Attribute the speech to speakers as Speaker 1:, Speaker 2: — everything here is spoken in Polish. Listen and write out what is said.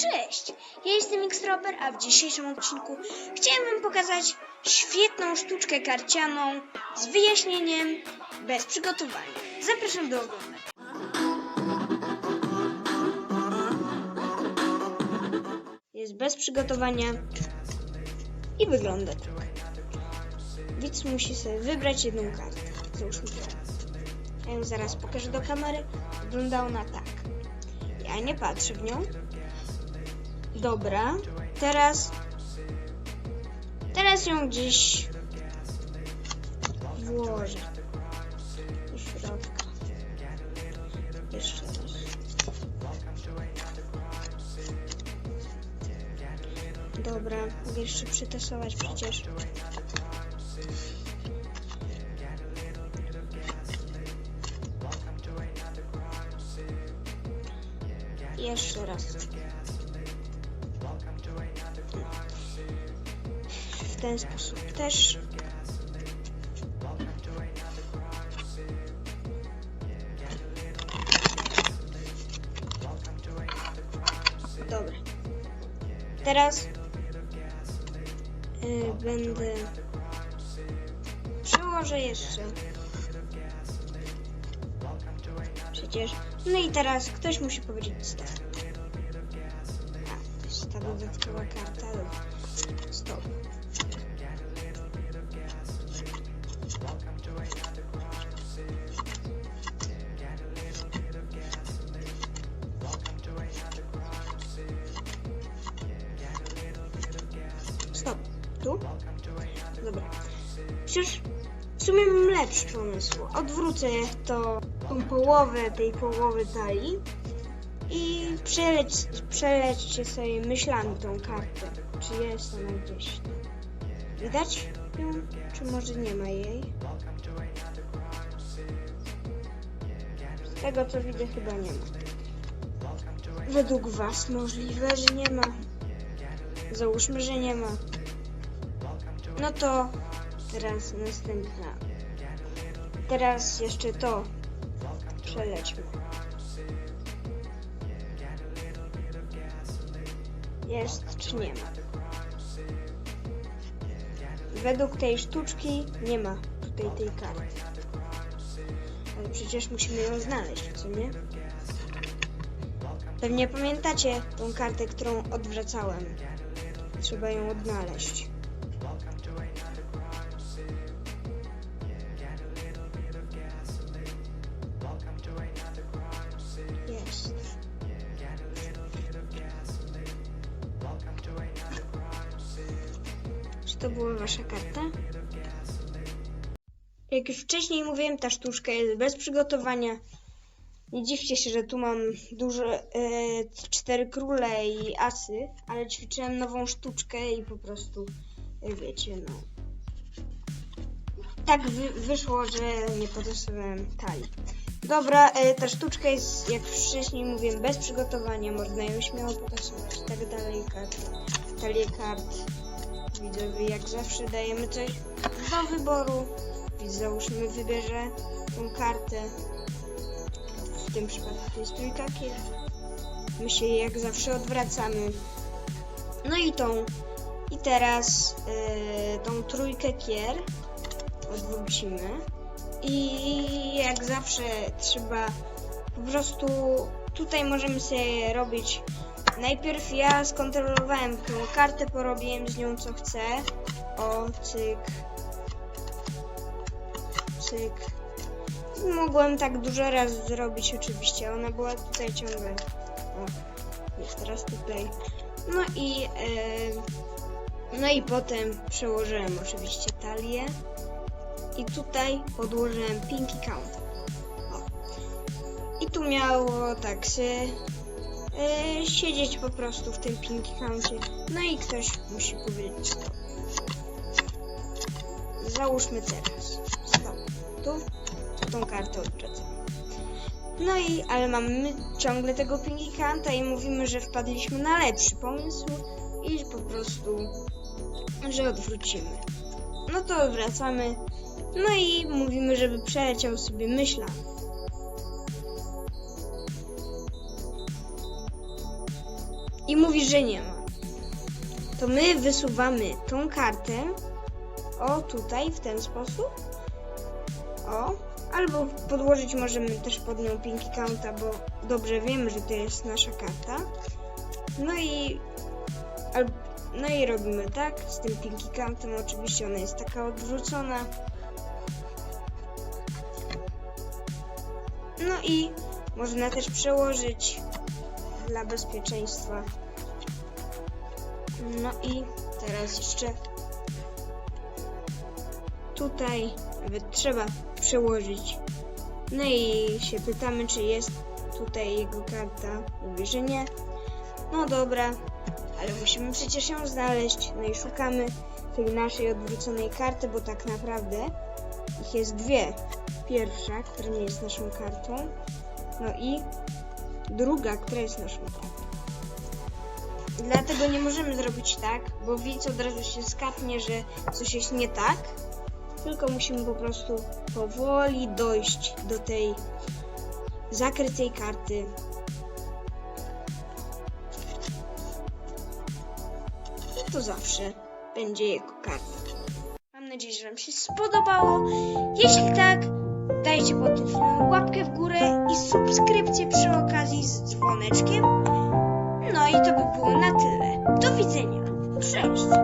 Speaker 1: Cześć, ja jestem Xtroper, a w dzisiejszym odcinku chciałem wam pokazać świetną sztuczkę karcianą z wyjaśnieniem bez przygotowania. Zapraszam do oglądania. Jest bez przygotowania i wygląda tak. Widz musi sobie wybrać jedną kartę. Załóżmy tę. Ja ją zaraz pokażę do kamery. Wygląda ona tak. Ja nie patrzę w nią. Dobra, teraz. Teraz ją gdzieś włożę. Do środka. Jeszcze raz. Dobra, mogę jeszcze przytasować przecież. Jeszcze raz. W ten sposób też. Dobra. Teraz y, będę przełożę jeszcze. Przecież. No i teraz ktoś musi powiedzieć stop. A, to jest ta dodatkowa karta. Stop. Tu? Dobra. Przecież w sumie mam lepszy pomysł. Odwrócę to tą połowę tej połowy talii i przeleć, przelećcie sobie myślami tą kartę. Czy jest ona gdzieś? Widać ją? Czy może nie ma jej? Z tego co widzę chyba nie ma. Według was możliwe, że nie ma. Załóżmy, że nie ma. No to teraz następna. Teraz jeszcze to. Przelećmy. Jest czy nie ma? Według tej sztuczki nie ma tutaj tej karty. Ale przecież musimy ją znaleźć, co nie? Pewnie pamiętacie tą kartę, którą odwracałem. Trzeba ją odnaleźć. To była wasza karta? Jak już wcześniej mówiłem, ta sztuczka jest bez przygotowania. Nie dziwcie się, że tu mam duże e, cztery króle i asy, ale ćwiczyłem nową sztuczkę i po prostu, e, wiecie, no. Tak wy, wyszło, że nie podostawałem talii. Dobra, e, ta sztuczka jest, jak wcześniej mówiłem, bez przygotowania. Można ją śmiało potasować. Tak dalej, kart, talię kart. Widzowie, jak zawsze dajemy coś do wyboru. Widz, załóżmy, wybierze tą kartę. W tym przypadku jest trójka kier. My się jak zawsze odwracamy. No i tą. I teraz e, tą trójkę kier odwrócimy. I jak zawsze trzeba po prostu tutaj możemy sobie robić. Najpierw ja skontrolowałem tą kartę, porobiłem z nią co chcę. O, cyk. Cyk. Mogłem tak dużo razy zrobić oczywiście. Ona była tutaj ciągle. O, jest teraz tutaj. No i e, no i potem przełożyłem oczywiście talię i tutaj podłożyłem Pinky Count. O. I tu miało tak się e, siedzieć po prostu w tym Pinky Councie. No i ktoś musi powiedzieć stop. Załóżmy teraz. Stop. Tu tą kartę odwracamy. No i, ale mamy ciągle tego Pinky Counta i mówimy, że wpadliśmy na lepszy pomysł i po prostu, że odwrócimy. No to wracamy no i mówimy, żeby przeleciał sobie myśla. I mówi, że nie ma, to my wysuwamy tą kartę o tutaj w ten sposób. O, albo podłożyć możemy też pod nią Pinky Counta, bo dobrze wiemy, że to jest nasza karta. No i no i robimy tak z tym Pinky Countem. Oczywiście ona jest taka odwrócona. No i można też przełożyć dla bezpieczeństwa. No i teraz jeszcze tutaj trzeba przełożyć. No i się pytamy, czy jest tutaj jego karta. Mówi, że nie. No dobra, ale musimy przecież ją znaleźć. No i szukamy tej naszej odwróconej karty, bo tak naprawdę ich jest dwie. Pierwsza, która nie jest naszą kartą, no i druga, która jest naszą. Dlatego nie możemy zrobić tak, bo widz od razu się skapnie, że coś jest nie tak, tylko musimy po prostu powoli dojść do tej zakrytej karty. I to zawsze będzie jego karta. Mam nadzieję, że Wam się spodobało. Jeśli tak, dajcie pod tym filmem łapkę w górę i subskrypcję przy okazji z dzwoneczkiem. No i to by było na tyle. Do widzenia. Cześć!